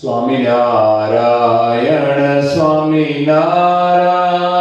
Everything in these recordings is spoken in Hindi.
સ્વામિનારાયણ સ્વામિનારાયણ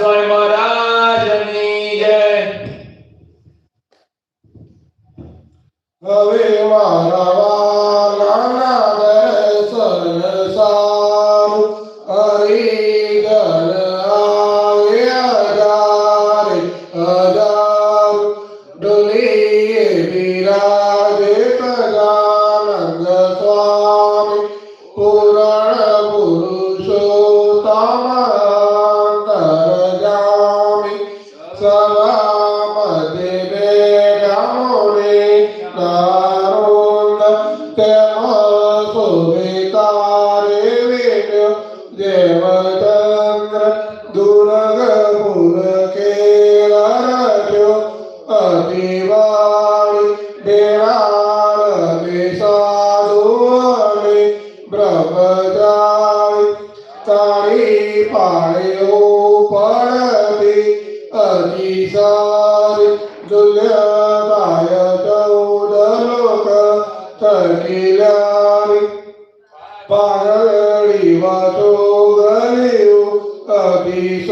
સ્વામી મહારાજની જય. હવે મારા વાલાના Padre,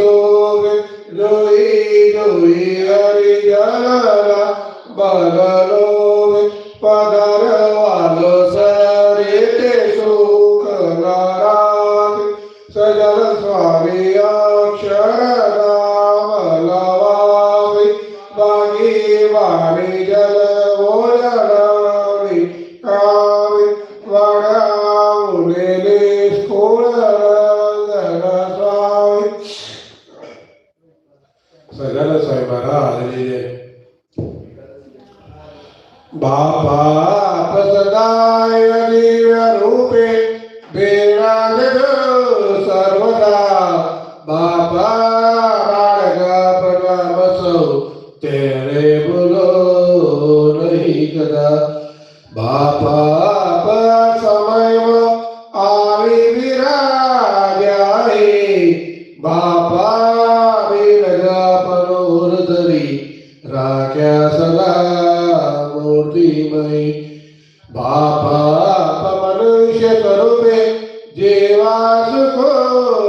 Padre, लावलेले बाबा रूपे बेरा सर्वदा। बाबा तेरे बोलो नहीं कदा बापा मनुष्य स्वरूपे जेवा सुखो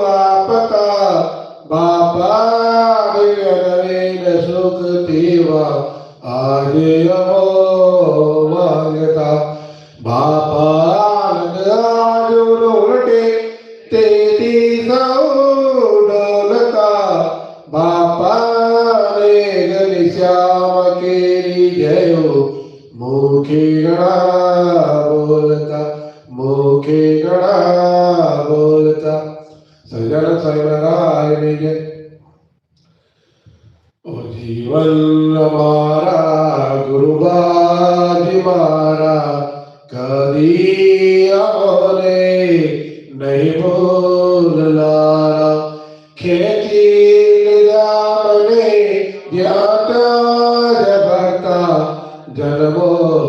आपका बापा नवीन सुख देवा आजय हो, मागता बापा मुखी गणा बोलता, मुखी गणा बोलता। सजन सैनरायण जय ओ जीवन हमारा गुरुबाज मारा कदी आने नहीं बोल लारा खेती जामने ज्ञाता जबता जन्मो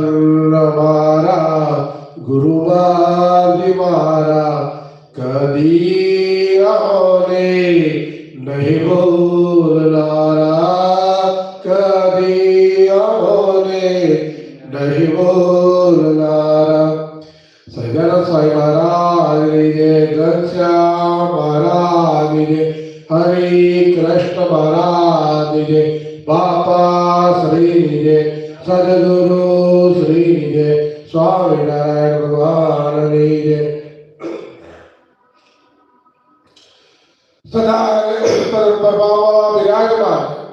गुरुवादिवारा कदी आओने नहीं बोलनारा। कदी आओने नहीं बोलनारा। सजन साई महाराज ने गच्छा महाराज ने हरे कृष्ण महाराज ने बापा श्री ने सदगुरु श्री ने स्वामी नारायण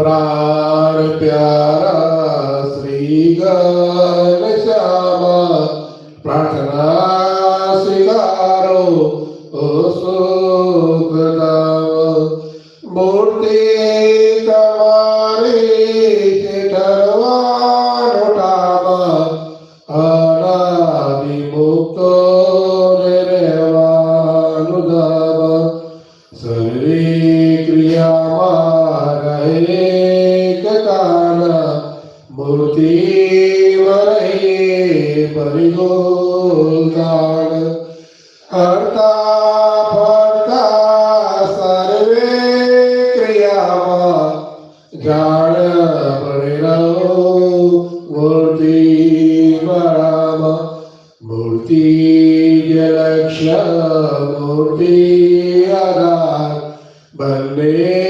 प्राण प्यारा श्री Bale.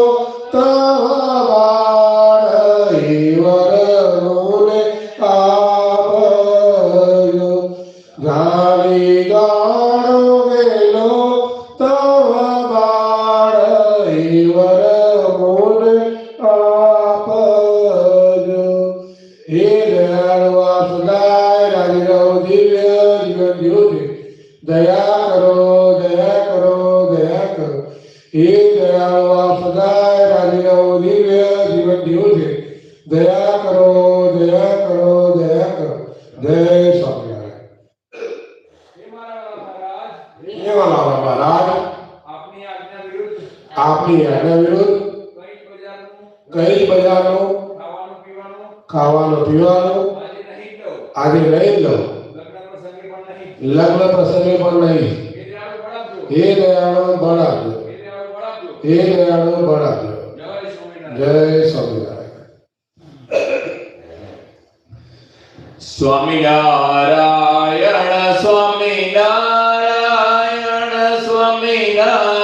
Dayar लो लग्न प्रसंग पर नहीं। हे दयालु बड़ा दो। हे दयालु बड़ा दो। जय स्वामी स्वामी नारायण स्वामी नारायण स्वामी नारायण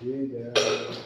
Yeah.